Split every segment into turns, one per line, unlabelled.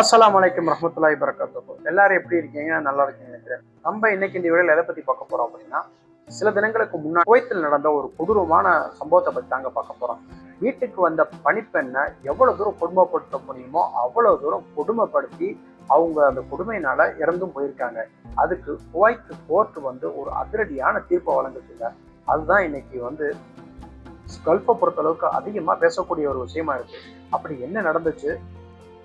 அஸ்லாம் வலைக்கம் ரஹமத்துல்லாய் வரகாத்துஹு எல்லாரும் எப்படி இருக்கீங்க? நல்லா இருக்கீங்க நினைக்கிறேன். நம்ம இன்னைக்கு இந்த வீடியோல எதை பத்தி பார்க்க போறோம் அப்படின்னா சில தினங்களுக்கு முன்னாடி குவைத்தில் நடந்த ஒரு கொடூரமான சம்பவத்தை பத்தி தாங்க பார்க்க போறோம். வீட்டுக்கு வந்த பணிப்பெண்ணை எவ்வளவு தூரம் கொடுமைப்படுத்த முடியுமோ அவ்வளவு தூரம் கொடுமைப்படுத்தி அவங்க அந்த கொடுமையினால இறந்தும் போயிருக்காங்க. அதுக்கு குவைத்து கோர்ட் வந்து ஒரு அதிரடியான தீர்ப்பை வழங்குச்சுங்க. அதுதான் இன்னைக்கு வந்து கல்ஃபை பொறுத்தளவுக்கு அதிகமா பேசக்கூடிய ஒரு விஷயமா இருக்கு. அப்படி என்ன நடந்துச்சு?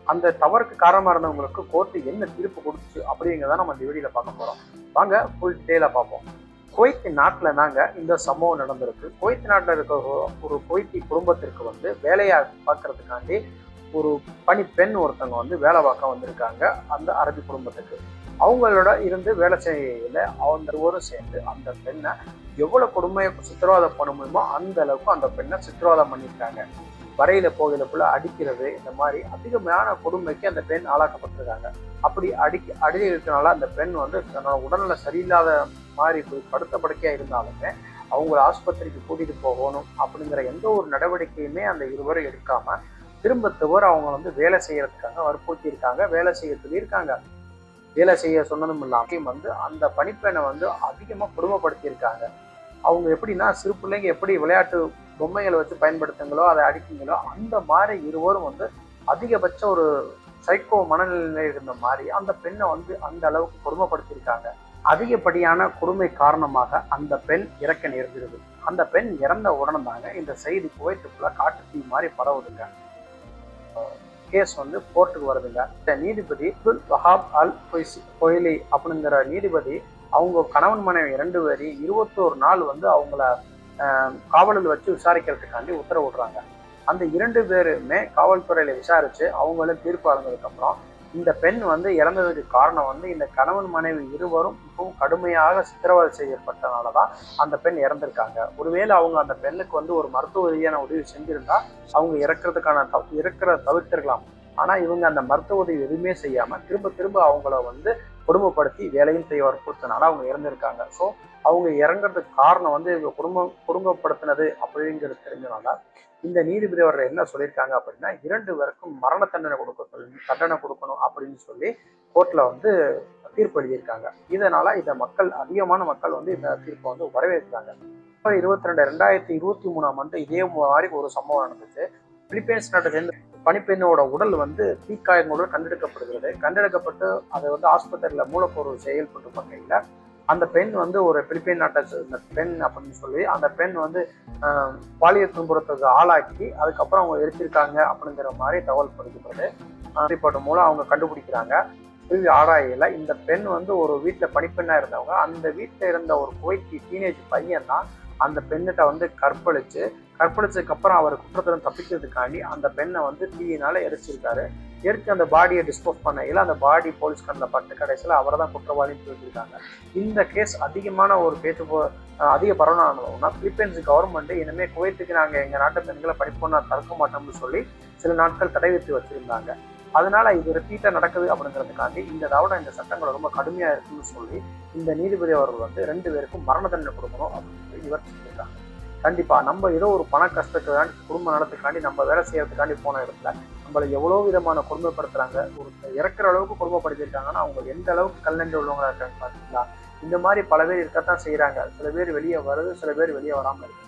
அந்த தவறுக்கு காரணமாக இருந்தவங்களுக்கு கோர்ட்டு என்ன தீர்ப்பு கொடுத்துச்சு அப்படிங்கிறத நம்ம இந்த வீடியோல பார்க்க போகிறோம் வாங்க ஃபுல் டேல பார்ப்போம். குவைத் நாட்டில் தாங்க இந்த சம்பவம் நடந்திருக்கு. குவைத் நாட்டில் இருக்க ஒரு- குவைத்தி குடும்பத்திற்கு வந்து வேலையை பார்க்கறதுக்காண்டி ஒரு பணி பெண் ஒருத்தவங்க வந்து வேலை பார்க்க வந்திருக்காங்க அந்த அரபி குடும்பத்துக்கு. அவங்களோட இருந்து வேலை செய்யல அவங்க இருவரும் சேர்ந்து அந்த பெண்ணை எவ்வளோ கொடுமையை சித்திரவதை பண்ண முடியுமோ அந்த அளவுக்கு அந்த பெண்ணை சித்திரவதை பண்ணியிருக்காங்க. வரையில போகிறதுக்குள்ள அடிக்கிறது இந்த மாதிரி அதிகமான கொடுமைக்கு அந்த பெண் ஆளாக்கப்பட்டிருக்காங்க. அப்படி அடிக்க அடி இருக்கனால அந்த பெண் வந்து தன்னோட உடல்நல சரியில்லாத மாதிரி போய் படுத்த படுக்கையா இருந்தாலுமே அவங்கள ஆஸ்பத்திரிக்கு கூட்டிட்டு போகணும் அப்படிங்கிற எந்த ஒரு நடவடிக்கையுமே அந்த இருவரும் எடுக்காம திரும்ப தவிர அவங்க வந்து வேலை செய்யறதுக்காக வற்புறுத்தி இருக்காங்க வேலை செய்ய சொல்லியிருக்காங்க. வேலை செய்ய சொன்னதும் இல்லாமல் வந்து அந்த பணிப்பெண்ணை வந்து அதிகமாக குடும்பப்படுத்தியிருக்காங்க அவங்க எப்படின்னா சிறு பிள்ளைங்க எப்படி விளையாட்டு பொம்மைகளை வச்சு பயன்படுத்துங்களோ அதை அடிக்குங்களோ அந்த மாதிரி இருவரும் வந்து அதிகபட்ச ஒரு சைக்கோ மனநிலை இருந்த மாதிரி அந்த பெண்ணை வந்து அந்த அளவுக்கு கொடுமைப்படுத்தியிருக்காங்க. அதிகப்படியான கொடுமை காரணமாக அந்த பெண் இறக்க நேர்கிறது அந்த பெண் இறந்த உடனே தாங்க இந்த செய்தி குவைத்துக்குள்ள காட்டு தீ மாதிரி பரவுதுங்க. கேஸ் வந்து கோர்ட்டுக்கு வருதுங்க. இந்த நீதிபதி அப்துல் வஹாப் அல் கொய்லி அப்படிங்கிற நீதிபதி அவங்க கணவன் மனைவி இரண்டு பேரையும் இருபத்தோரு நாள் வந்து அவங்கள காவலில் வச்சு விசாரிக்கிறதுக்காண்டி உத்தரவிடுறாங்க. அந்த இரண்டு பேருமே காவல்துறையில விசாரிச்சு அவங்களும் தீர்ப்பு வழங்கினதுக்கு இந்த பெண் வந்து இறந்ததுக்கு காரணம் வந்து இந்த கணவன் மனைவி இருவரும் மிகவும் கடுமையாக சித்திரவதை செய்யப்பட்டனால தான் அந்த பெண் இறந்திருக்காங்க. ஒருவேளை அவங்க அந்த பெண்ணுக்கு வந்து ஒரு மருத்துவ ரீதியான உதவி செஞ்சிருந்தா அவங்க இறக்கிறதுக்கான தவ- இறக்கிறத தவிர்த்திருக்கலாம். ஆனால் இவங்க அந்த மருத்துவ உதவி எதுவுமே செய்யாமல் திரும்ப திரும்ப அவங்கள வந்து கொடுமைப்படுத்தி வேலையும் செய்ய வற்புறுத்தினால அவங்க இறந்திருக்காங்க. ஸோ அவங்க இறங்குறதுக்கு காரணம் வந்து இவங்க குடும்பம் குடும்பப்படுத்தினது அப்படிங்கிறது தெரிஞ்சனால இந்த நீதிபதி அவர்கள் என்ன சொல்லியிருக்காங்க அப்படின்னா இரண்டு பேருக்கும் மரண தண்டனை கொடுக்க தண்டனை கொடுக்கணும் அப்படின்னு சொல்லி கோர்ட்ல வந்து தீர்ப்பு எழுதியிருக்காங்க. இதனால இந்த மக்கள் அதிகமான மக்கள் வந்து இந்த தீர்ப்பை வந்து வரவேற்கிறாங்க. இருபத்தி ரெண்டு ரெண்டாயிரத்தி இருபத்தி மூணாம் ஆண்டு இதே மாதிரி ஒரு சம்பவம் நடந்துச்சு. பிலிப்பைன்ஸ் நாட்டை பணிப்பெண்ணோட உடல் வந்து தீக்காயங்களுடன் கண்டெடுக்கப்படுகிறது. கண்டெடுக்கப்பட்டு அதை வந்து ஆஸ்பத்திரியில் மூலப்பொருள் செயல்பட்டு வகையில் அந்த பெண் வந்து ஒரு பிலிப்பைன் நாட்டை சேர்ந்த பெண் அப்படின்னு சொல்லி அந்த பெண் வந்து பாலியல் துன்புறத்துக்கு ஆளாக்கி அதுக்கப்புறம் அவங்க எரிச்சிருக்காங்க அப்படிங்கிற மாதிரி தகவல் படுத்துக்கிறது ரிப்போர்ட் மூலம் அவங்க கண்டுபிடிக்கிறாங்க. திரும்பி ஆராயில இந்த பெண் வந்து ஒரு வீட்டில் பணிப்பெண்ணாக இருந்தவங்க அந்த வீட்டில் இருந்த ஒரு குவைத்தி டீனேஜ் பையன் தான் அந்த பெண்ணிட்ட வந்து கற்பழிச்சு கற்பழிச்சதுக்கப்புறம் அவர் குற்றத்துல தப்பிக்கிறதுக்காண்டி அந்த பெண்ணை வந்து தீயினால எரிச்சிருக்காரு. எரித்து அந்த பாடியை டிஸ்போஸ் பண்ணையில் அந்த பாடி போலீஸ் கண்ணில் பட்டு கடைசியில் அவரை தான் குற்றவாளின்னு சொல்லியிருக்காங்க. இந்த கேஸ் அதிகமான ஒரு பேச்சு அதிக பரவலானதுனா பிலிப்பைன்ஸ் கவர்மெண்ட் இனிமேல் குவைத்துக்கு நாங்கள் எங்கள் நாட்டு பெண்களை படிப்போம்னா தடுக்க மாட்டோம்னு சொல்லி சில நாட்கள் தடை விதித்து வச்சுருந்தாங்க. அதனால இது ரிப்பீட்டாக நடக்குது அப்படிங்கிறதுக்காண்டி இந்த தவிர இந்த சட்டங்கள் ரொம்ப கடுமையாக இருக்குன்னு சொல்லி இந்த நீதிபதி அவர்கள் வந்து ரெண்டு பேருக்கும் மரண தண்டனை கொடுக்கணும் அப்படின்னு சொல்லி இவர் சொல்லியிருக்காங்க கண்டிப்பா நம்ம ஏதோ ஒரு பண கஷ்டத்துக்காண்டி குடும்ப நலத்துக்காண்டி நம்ம வேலை செய்யறதுக்காண்டி போன இடத்துல நம்மளை எவ்வளோ விதமான கொடுமைப்படுத்துறாங்க ஒரு இறக்குற அளவுக்கு கொடுமைப்படுத்திருக்காங்கன்னா அவங்க எந்த அளவுக்கு கல்லென்று உள்ளவங்களா இருக்காங்க பார்த்தீங்களா இந்த மாதிரி பல பேர் இருக்கத்தான் செய்கிறாங்க சில பேர் வெளியே வருது சில பேர் வெளியே வராமல் இருக்காங்க.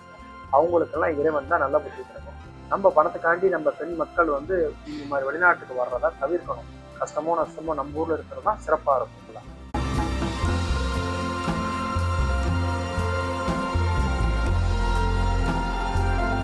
அவங்களுக்கெல்லாம் இறைவன் தான் நல்ல புத்தி கிடைக்கும் நம்ம பணத்துக்காண்டி நம்ம பெண் மக்கள் வந்து இந்த மாதிரி வெளிநாட்டுக்கு வர்றதா தவிர்க்கணும். கஷ்டமோ நஷ்டமோ நம்ம ஊர்ல இருக்கிறது தான் சிறப்பா இருக்கும்.